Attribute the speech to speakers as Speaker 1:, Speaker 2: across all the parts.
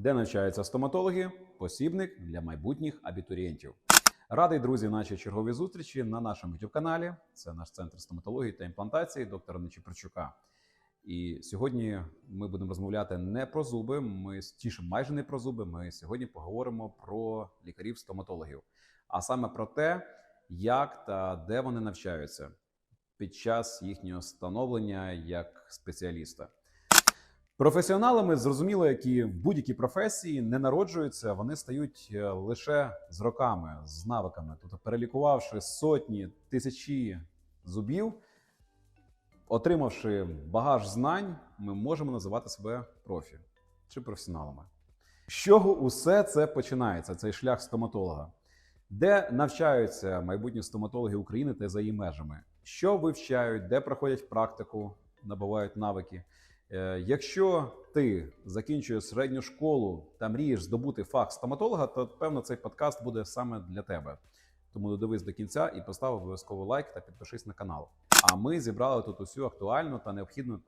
Speaker 1: де навчаються стоматологи, посібник для майбутніх абітурієнтів. Радий, друзі, нашій черговій зустрічі на нашому youtube каналі. Це наш центр стоматології та імплантації доктора Нечіпорчука. І сьогодні ми будемо розмовляти не про зуби. Ми тіше майже не про зуби. Ми сьогодні поговоримо про лікарів-стоматологів, а саме про те, як та де вони навчаються під час їхнього становлення як спеціаліста. Професіоналами зрозуміло, які в будь-якій професії не народжуються, вони стають е, лише з роками, з навиками. Тобто, перелікувавши сотні тисячі зубів, отримавши багаж знань, ми можемо називати себе профі чи професіоналами. З чого усе це починається? Цей шлях стоматолога, де навчаються майбутні стоматологи України та за її межами, що вивчають, де проходять практику, набувають навики. Е, Якщо ти закінчуєш середню школу та мрієш здобути фах стоматолога, то певно цей подкаст буде саме для тебе. Тому додивись до кінця і постав обов'язково лайк та підпишись на канал. А ми зібрали тут усю актуальну та необхідну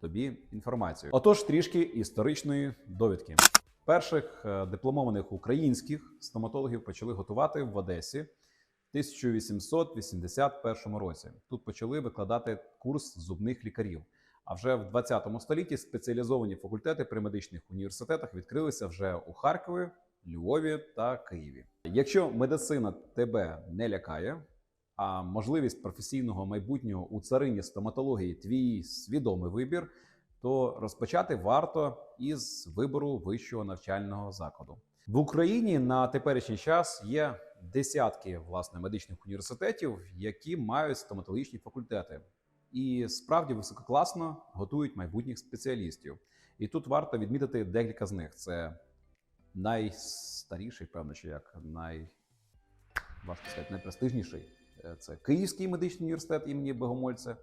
Speaker 1: тобі інформацію. Отож, трішки історичної довідки. Перших е, дипломованих українських стоматологів почали готувати в Одесі в 1881 році. Тут почали викладати курс зубних лікарів. А вже в 20 столітті спеціалізовані факультети при медичних університетах відкрилися вже у Харкові, Львові та Києві. Якщо медицина тебе не лякає, а можливість професійного майбутнього у царині стоматології твій свідомий вибір, то розпочати варто із вибору вищого навчального закладу. В Україні на теперішній час є десятки власне медичних університетів, які мають стоматологічні факультети і справді висококласно готують майбутніх спеціалістів. І тут варто відмітити декілька з них. Це найстаріший, певно, чи як най важко сказати, найпрестижніший. Е, Це Київський медичний університет імені Богомольця.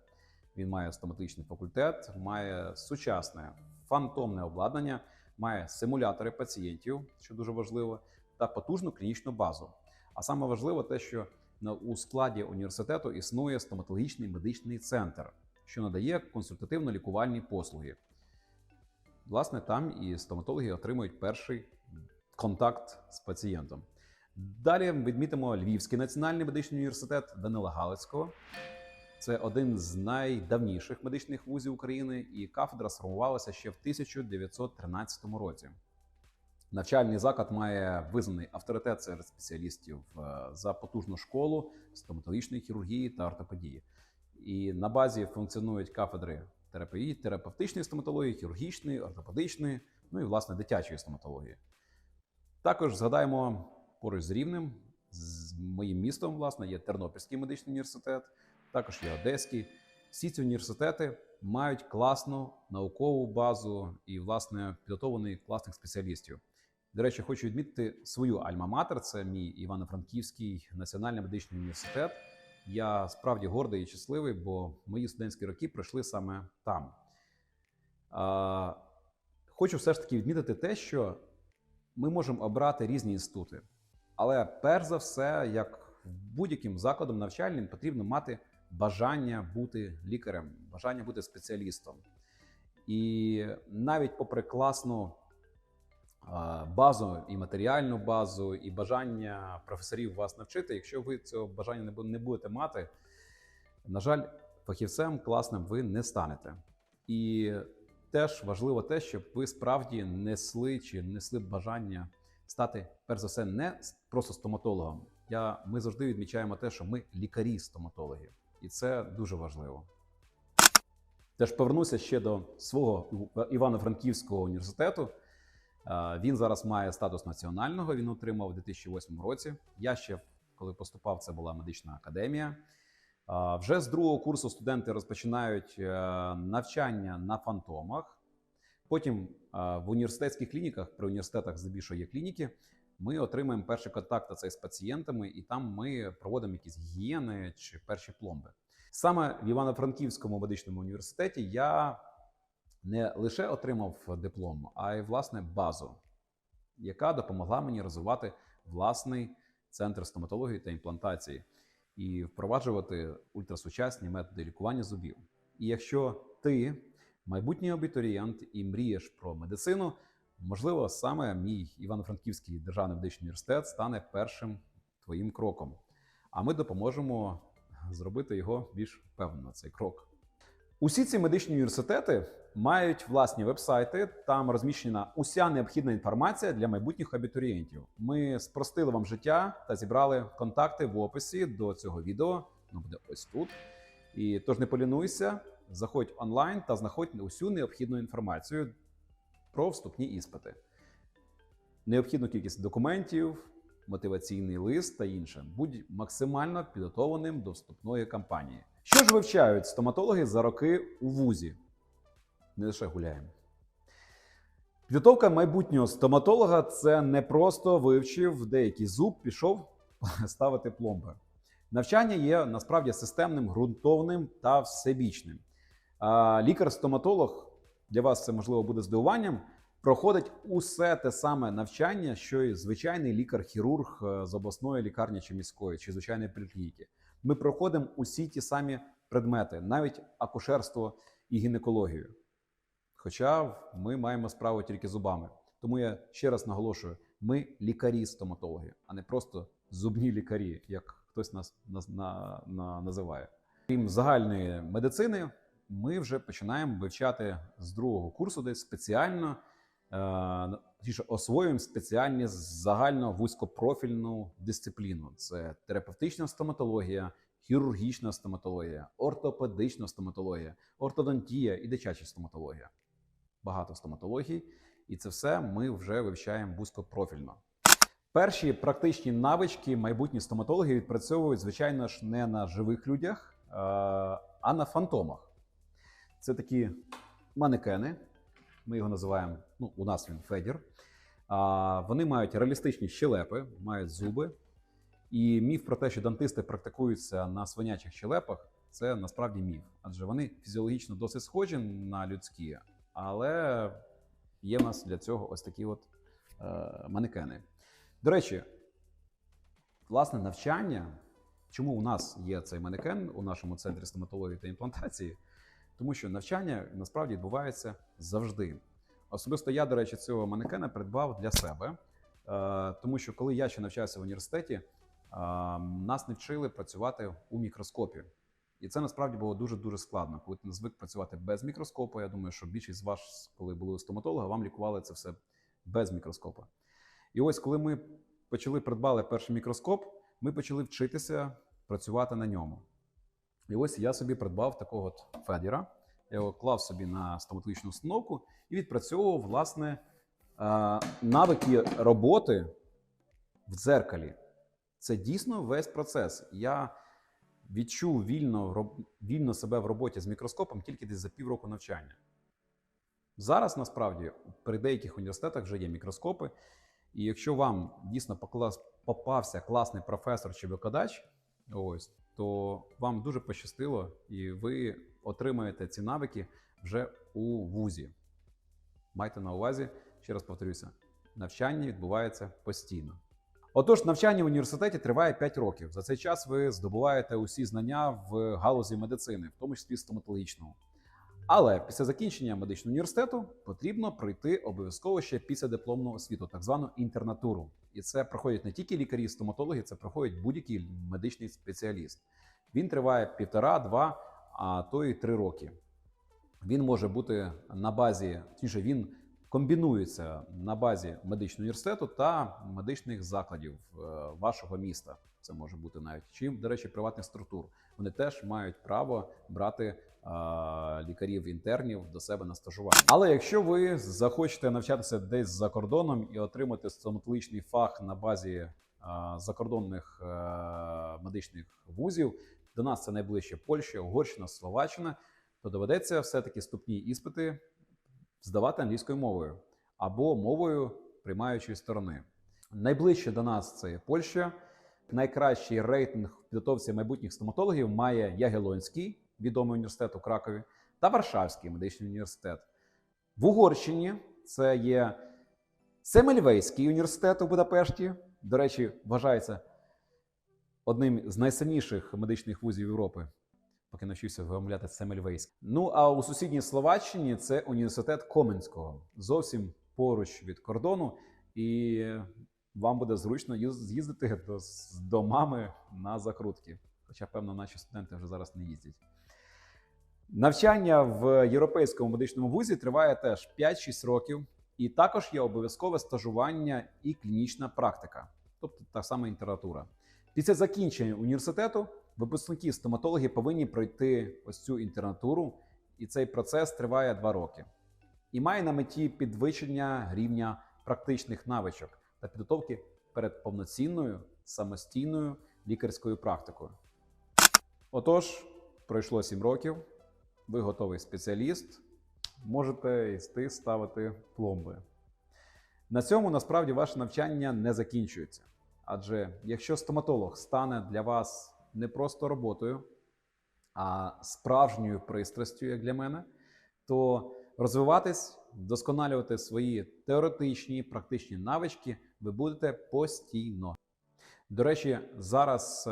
Speaker 1: Він має стоматологічний факультет, має сучасне фантомне обладнання, має симулятори пацієнтів, що дуже важливо, та потужну клінічну базу. А саме важливо те, що у складі університету існує стоматологічний медичний центр, що надає консультативно-лікувальні послуги. Власне, там і стоматологи отримують перший контакт з пацієнтом. Далі відмітимо Львівський національний медичний університет Данила Галицького. Це один з найдавніших медичних вузів України, і кафедра сформувалася ще в 1913 році. Навчальний заклад має визнаний авторитет серед спеціалістів е, за потужну школу стоматологічної хірургії та ортопедії. І на базі функціонують кафедри терапії, терапевтичної стоматології, хірургічної, ортопедичної, ну і власне дитячої стоматології. Також згадаємо поруч з Рівнем, з моїм містом, власне, є Тернопільський медичний університет, також є Одеський. Всі ці університети мають класну наукову базу і, власне, підготовлених класних спеціалістів. До речі, хочу відмітити свою альма-матер. Це мій Івано-Франківський національний медичний університет. Я справді гордий і щасливий, бо мої студентські роки пройшли саме там. Хочу все ж таки відмітити те, що ми можемо обрати різні інститути. Але перш за все, як будь-яким закладом навчальним, потрібно мати бажання бути лікарем, бажання бути спеціалістом. І навіть попри класну базу і матеріальну базу, і бажання професорів вас навчити, якщо ви цього бажання не будете мати, на жаль, фахівцем класним ви не станете. І теж важливо те, щоб ви справді несли чи несли бажання стати, перш за все, не просто стоматологом. Я, ми завжди відмічаємо те, що ми лікарі-стоматологи, і це дуже важливо. Теж повернуся ще до свого Івано-Франківського університету. Е, Він зараз має статус національного. Він отримав у 2008 році. Я ще, коли поступав, це була медична академія. Вже з другого курсу студенти розпочинають е, навчання на фантомах. Потім е, в університетських клініках, при університетах здебільшого є клініки, ми отримуємо перші контакти з пацієнтами, і там ми проводимо якісь гігієни чи перші пломби. Саме в Івано-Франківському медичному університеті я не лише отримав диплом, а й власне базу, яка допомогла мені розвивати власний центр стоматології та імплантації і впроваджувати ультрасучасні методи лікування зубів. І якщо ти майбутній абітурієнт і мрієш про медицину, можливо, саме мій Івано-Франківський державний медичний університет стане першим твоїм кроком. А ми допоможемо зробити його більш впевнено, цей крок. Усі ці медичні університети мають власні вебсайти. Там розміщена уся необхідна інформація для майбутніх абітурієнтів. Ми спростили вам життя та зібрали контакти в описі до цього відео. Воно буде ось тут. І тож не полінуйся, заходь онлайн та знаходь усю необхідну інформацію про вступні іспити. Необхідну кількість документів, мотиваційний лист та інше. Будь максимально підготовленим до вступної кампанії. Що ж вивчають стоматологи за роки у вузі? Не лише гуляємо. Підготовка майбутнього стоматолога це не просто вивчив деякий зуб, пішов ставити пломби. Навчання є насправді системним, ґрунтовним та всебічним. Лікар-стоматолог для вас це можливо буде здивуванням. Проходить усе те саме навчання, що й звичайний лікар-хірург е, з обласної лікарні чи міської, чи звичайної поліклініки. Ми проходимо усі ті самі предмети, навіть акушерство і гінекологію. Хоча ми маємо справу тільки зубами. Тому я ще раз наголошую: ми лікарі-стоматологи, а не просто зубні лікарі, як хтось нас, нас на, на, називає. Крім загальної медицини, ми вже починаємо вивчати з другого курсу, десь спеціально е, освоюємо спеціальні загально вузькопрофільну дисципліну: це терапевтична стоматологія, хірургічна стоматологія, ортопедична стоматологія, ортодонтія і дитяча стоматологія. Багато стоматологій, і це все ми вже вивчаємо вузькопрофільно. Перші практичні навички майбутні стоматологи відпрацьовують, звичайно ж, не на живих людях, а на фантомах. Це такі манекени. Ми його називаємо, ну, у нас він Федір. А, Вони мають реалістичні щелепи, мають зуби. І міф про те, що дантисти практикуються на свинячих щелепах, це насправді міф. Адже вони фізіологічно досить схожі на людські, але є в нас для цього ось такі от е, манекени. До речі, власне навчання, чому у нас є цей манекен у нашому центрі стоматології та імплантації? Тому що навчання насправді відбувається завжди. Особисто я, до речі, цього манекена придбав для себе, е, тому що коли я ще навчався в університеті, е, нас не вчили працювати у мікроскопі. І це насправді було дуже дуже складно. Коли ти звик працювати без мікроскопу, я думаю, що більшість з вас, коли були у стоматолога, вам лікували це все без мікроскопа. І ось коли ми почали придбали перший мікроскоп, ми почали вчитися працювати на ньому. І ось я собі придбав такого от Федіра. Я його клав собі на стоматологічну установку і відпрацьовував власне е, навики роботи в дзеркалі. Це дійсно весь процес. Я відчув вільно, вільно себе в роботі з мікроскопом тільки десь за півроку навчання. Зараз насправді при деяких університетах вже є мікроскопи. І якщо вам дійсно попався класний професор чи викладач, ось, то вам дуже пощастило, і ви отримаєте ці навики вже у вузі. Майте на увазі, ще раз повторюся, навчання відбувається постійно. Отож, навчання в університеті триває 5 років. За цей час ви здобуваєте усі знання в галузі медицини, в тому числі стоматологічного. Але після закінчення медичного університету потрібно пройти обов'язково ще після дипломну освіту, так звану інтернатуру. І це проходять не тільки лікарі, стоматологи, це проходить будь-який медичний спеціаліст. Він триває півтора, два, а то і три роки. Він може бути на базі, точніше, він комбінується на базі медичного університету та медичних закладів е, вашого міста. Це може бути навіть чи, до речі, приватних структур. Вони теж мають право брати е, лікарів-інтернів до себе на стажування. Але якщо ви захочете навчатися десь за кордоном і отримати стоматологічний фах на базі е, закордонних медичних вузів, до нас це найближче Польща, Угорщина, Словаччина, то доведеться все-таки ступні іспити здавати англійською мовою або мовою приймаючої сторони. Найближче до нас це є Польща. Найкращий рейтинг в підготовці майбутніх стоматологів має Ягелонський, відомий університет у Кракові, та Варшавський медичний університет. В Угорщині це є Семельвейський університет у Будапешті. До речі, вважається одним з найсильніших медичних вузів Європи, поки навчився вимовляти Семельвейський. Ну а у сусідній Словаччині це університет Коменського, зовсім поруч від кордону, і вам буде зручно з'їздити до, до мами на закрутки. Хоча, певно, наші студенти вже зараз не їздять. Навчання в європейському медичному вузі триває теж 5-6 років, і також є обов'язкове стажування і клінічна практика, тобто та сама інтернатура. Після закінчення університету випускники стоматологи повинні пройти ось цю інтернатуру, і цей процес триває 2 роки. І має на меті підвищення рівня практичних навичок та підготовки перед повноцінною самостійною лікарською практикою. Отож, пройшло 7 років, ви готовий спеціаліст, можете йти ставити пломби. На цьому насправді ваше навчання не закінчується. Адже якщо стоматолог стане для вас не просто роботою, а справжньою пристрастю, як для мене, то розвиватись, вдосконалювати свої теоретичні практичні навички ви будете постійно. До речі, зараз е,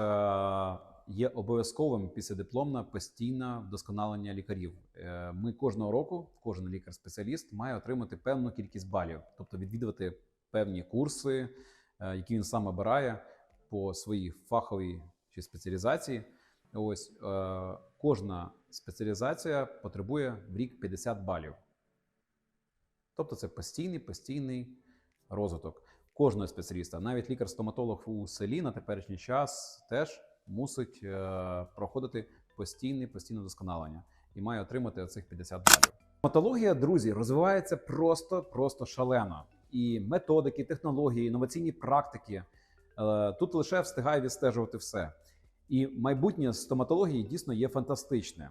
Speaker 1: є обов'язковим післядипломне постійне вдосконалення лікарів. Е, Ми кожного року, кожен лікар-спеціаліст має отримати певну кількість балів, тобто відвідувати певні курси, е, які він сам обирає по своїй фаховій чи спеціалізації. Ось е, кожна спеціалізація потребує в рік 50 балів. Тобто це постійний, постійний розвиток кожного спеціаліста. Навіть лікар-стоматолог у селі на теперішній час теж мусить е, проходити постійне, постійне досконалення і має отримати оцих 50 балів. Стоматологія, друзі, розвивається просто, просто шалено. І методики, технології, інноваційні практики е, тут лише встигає відстежувати все. І майбутнє стоматології дійсно є фантастичне.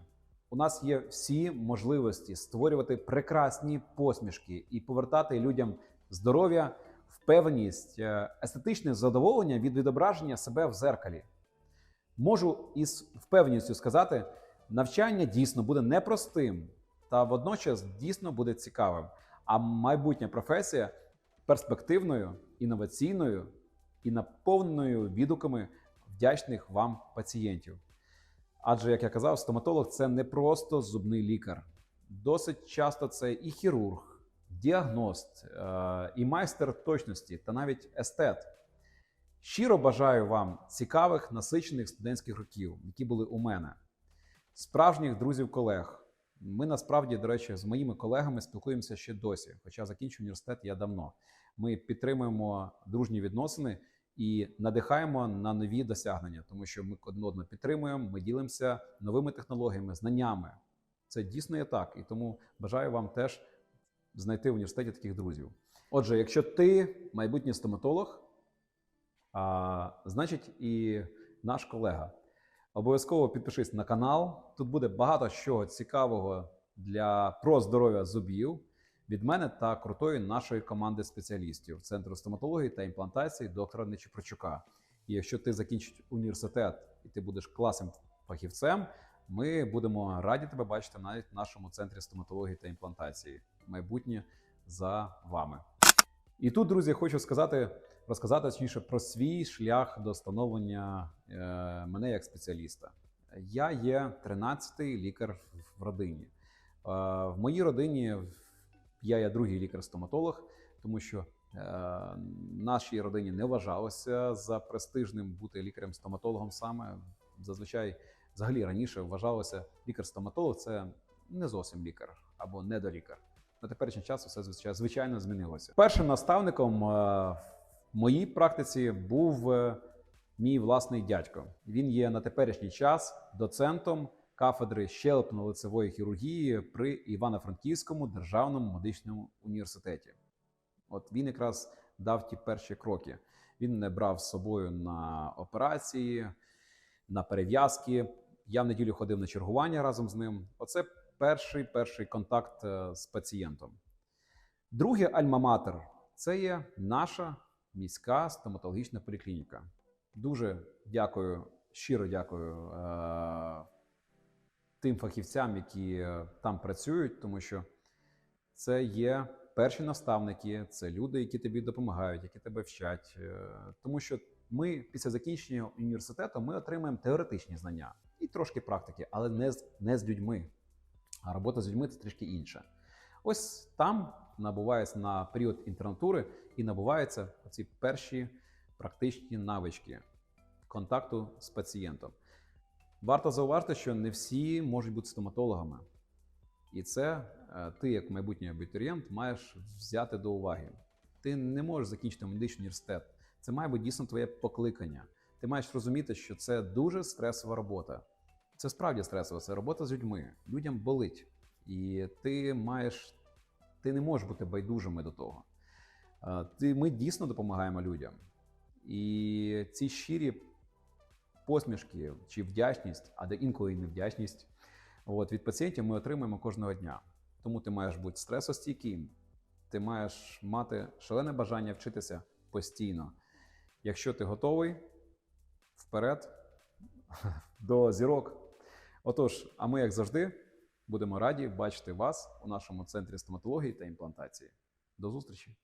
Speaker 1: У нас є всі можливості створювати прекрасні посмішки і повертати людям здоров'я, впевненість, е, естетичне задоволення від відображення себе в зеркалі. Можу із впевненістю сказати, навчання дійсно буде непростим та водночас дійсно буде цікавим. А майбутня професія перспективною, інноваційною і наповненою відгуками вдячних вам пацієнтів. Адже, як я казав, стоматолог це не просто зубний лікар. Досить часто це і хірург, діагност, е, і майстер точності, та навіть естет. Щиро бажаю вам цікавих, насичених студентських років, які були у мене, справжніх друзів-колег. Ми насправді, до речі, з моїми колегами спілкуємося ще досі, хоча закінчив університет я давно. Ми підтримуємо дружні відносини і надихаємо на нові досягнення, тому що ми одне одного підтримуємо, ми ділимося новими технологіями, знаннями. Це дійсно є так. І тому бажаю вам теж знайти в університеті таких друзів. Отже, якщо ти майбутній стоматолог, а, значить і наш колега. Обов'язково підпишись на канал. Тут буде багато чого цікавого для про здоров'я зубів від мене та крутої нашої команди спеціалістів Центру стоматології та імплантації доктора Нечіпрочука. І якщо ти закінчиш університет і ти будеш класним фахівцем, ми будемо раді тебе бачити навіть в нашому центрі стоматології та імплантації. Майбутнє за вами. І тут, друзі, хочу сказати, розказати точніше про свій шлях до становлення е, мене як спеціаліста. Я є 13-й лікар в родині. Е, в моїй родині я є другий лікар-стоматолог, тому що е, нашій родині не вважалося за престижним бути лікарем-стоматологом саме. Зазвичай, взагалі раніше вважалося лікар-стоматолог це не зовсім лікар або недолікар. На теперішній час все звичайно, змінилося. Першим наставником е, в моїй практиці був е, мій власний дядько. Він є на теперішній час доцентом кафедри щелепно-лицевої хірургії при Івано-Франківському державному медичному університеті. От він якраз дав ті перші кроки. Він мене брав з собою на операції, на перев'язки. Я в неділю ходив на чергування разом з ним. Оце перший перший контакт е, з пацієнтом. Друге альма-матер це є наша міська стоматологічна поліклініка. Дуже дякую, щиро дякую е, тим фахівцям, які е, там працюють, тому що це є перші наставники, це люди, які тобі допомагають, які тебе вчать. Е, Тому що ми після закінчення університету ми отримаємо теоретичні знання і трошки практики, але не з, не з людьми. А робота з людьми це трішки інше. Ось там набувається на період інтернатури і набуваються ці перші практичні навички контакту з пацієнтом. Варто зауважити, що не всі можуть бути стоматологами. І це е, ти, як майбутній абітурієнт, маєш взяти до уваги. Ти не можеш закінчити медичний університет. Це має бути дійсно твоє покликання. Ти маєш розуміти, що це дуже стресова робота. Це справді стресова, це робота з людьми. Людям болить. І ти маєш, ти не можеш бути байдужими до того. Е, Ти, ми дійсно допомагаємо людям. І ці щирі посмішки чи вдячність, а де інколи і невдячність от, від пацієнтів ми отримуємо кожного дня. Тому ти маєш бути стресостійким, ти маєш мати шалене бажання вчитися постійно. Якщо ти готовий, вперед до зірок. Отож, а ми, як завжди, будемо раді бачити вас у нашому центрі стоматології та імплантації. До зустрічі!